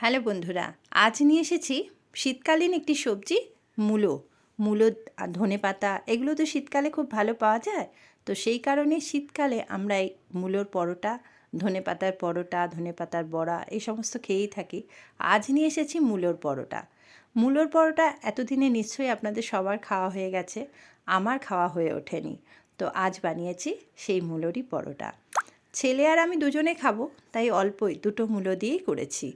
Hello বন্ধুরা, আজ নিয়ে এসেছি শীতকালীন একটি সবজি, মূলো। মূলো ধনে পাতা, এগুলো তো শীতকালে খুব ভালো পাওয়া যায়। তো সেই কারণে শীতকালে আমরা এই মূলোর পরোটা, ধনে পাতার পরোটা, ধনে পাতার বড়া, এই সমস্ত খেয়েই থাকি। আজ নিয়ে এসেছি মূলোর পরোটা। মূলোর পরোটা এতদিনে নিশ্চয়ই আপনাদের সবার খাওয়া হয়ে গেছে, আমার খাওয়া হয়ে ওঠেনি। তো আজ বানিয়েছি সেই মূলোরই পরোটা। ছেলে আর আমি দুজনে খাব, তাই অল্পই দুটো মূলো দিয়েই করেছি।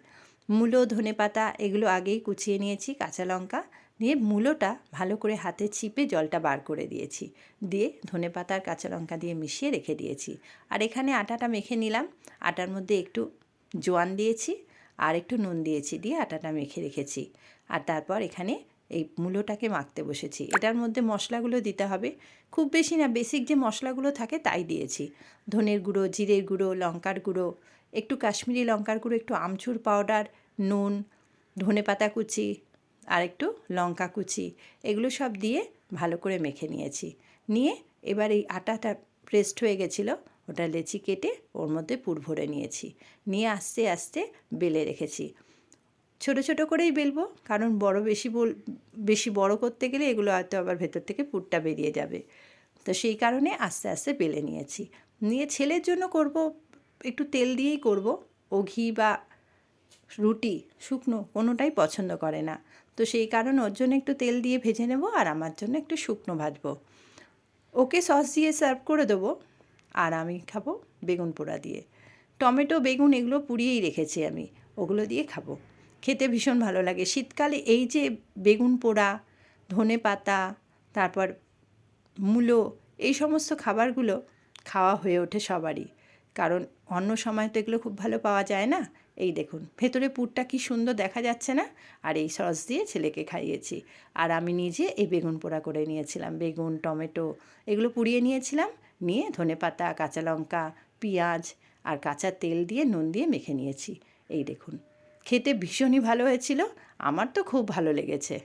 মূলো, ধনে পাতা এগুলো আগেই কুচিয়ে নিয়েছি, কাঁচা লঙ্কা দিয়ে মূলোটা ভালো করে হাতে চিপে জলটা বার করে দিয়েছি। দিয়ে ধনে পাতার কাঁচা লঙ্কা দিয়ে মিশিয়ে রেখে দিয়েছি। আর এখানে আটাটা মেখে নিলাম। আটার মধ্যে একটু জোয়ান দিয়েছি আর একটু নুন দিয়েছি দিয়ে আটাটা মেখে রেখেছি। আর তারপর এখানে এই মূলোটাকে মাখতে বসেছি। এটার মধ্যে মশলাগুলো দিতে হবে। খুব বেশি না, বেসিক যে মশলাগুলো থাকে তাই দিয়েছি। ধনের গুঁড়ো, জিরের গুঁড়ো, লঙ্কার গুঁড়ো, একটু কাশ্মীরি লঙ্কার গুঁড়ো, একটু আমচুর পাউডার নুন, ধনে পাতা কুচি, আর একটু লঙ্কা কুচি, এগুলো সব দিয়ে ভালো করে মেখে নিয়েছি। নিয়ে এবার এই আটাটা প্রেস্ট হয়ে গেছিল, ওটা লেচি কেটে ওর মধ্যে পুর ভরে নিয়েছি। নিয়ে আস্তে আস্তে বেলে রেখেছি। ছোট ছোট করেই বেলবো, কারণ বড় বেশি বল, বেশি বড় করতে গেলে এগুলো হয়তো আবার ভেতর থেকে পুরটা বেরিয়ে যাবে। তো সেই কারণে আস্তে আস্তে বেলে নিয়েছি। নিয়ে ছেলের জন্য করব, একটু তেল দিয়েই করব, ও ঘি বা রুটি, শুকনো কোনোটাই পছন্দ করে না। তো সেই কারণে ওর জন্য একটু তেল দিয়ে ভেজে নেব আর আমার জন্য একটু শুকনো ভাজবো। ওকে সস দিয়ে সার্ভ করে দেবো আর আমি খাব বেগুন পোড়া দিয়ে। টমেটো, বেগুন এগুলো পুড়িয়েই রেখেছি আমি, ওগুলো দিয়ে খাব। খেতে ভীষণ ভালো লাগে। শীতকালে এই যে বেগুন পোড়া, ধনে পাতা, তারপর মূলো, এই সমস্ত খাবারগুলো খাওয়া হয়ে ওঠে সবারই। কারণ অন্য সময় তো এগুলো খুব ভালো পাওয়া যায় না। এই দেখুন, ভেতরে পুরটা কি সুন্দর দেখা যাচ্ছে না? আর এই সস দিয়ে ছেলেকে খাইয়েছি। আর আমি নিজে এই বেগুন পোড়া করে নিয়েছিলাম, বেগুন, টমেটো, এগুলো পুড়িয়ে নিয়েছিলাম। নিয়ে ধনে পাতা, কাঁচা লঙ্কা, পেঁয়াজ আর কাঁচা তেল দিয়ে নুন দিয়ে মেখে নিয়েছি। এই দেখুন, খেতে ভীষণই ভালো হয়েছিল, আমার তো খুব ভালো লেগেছে।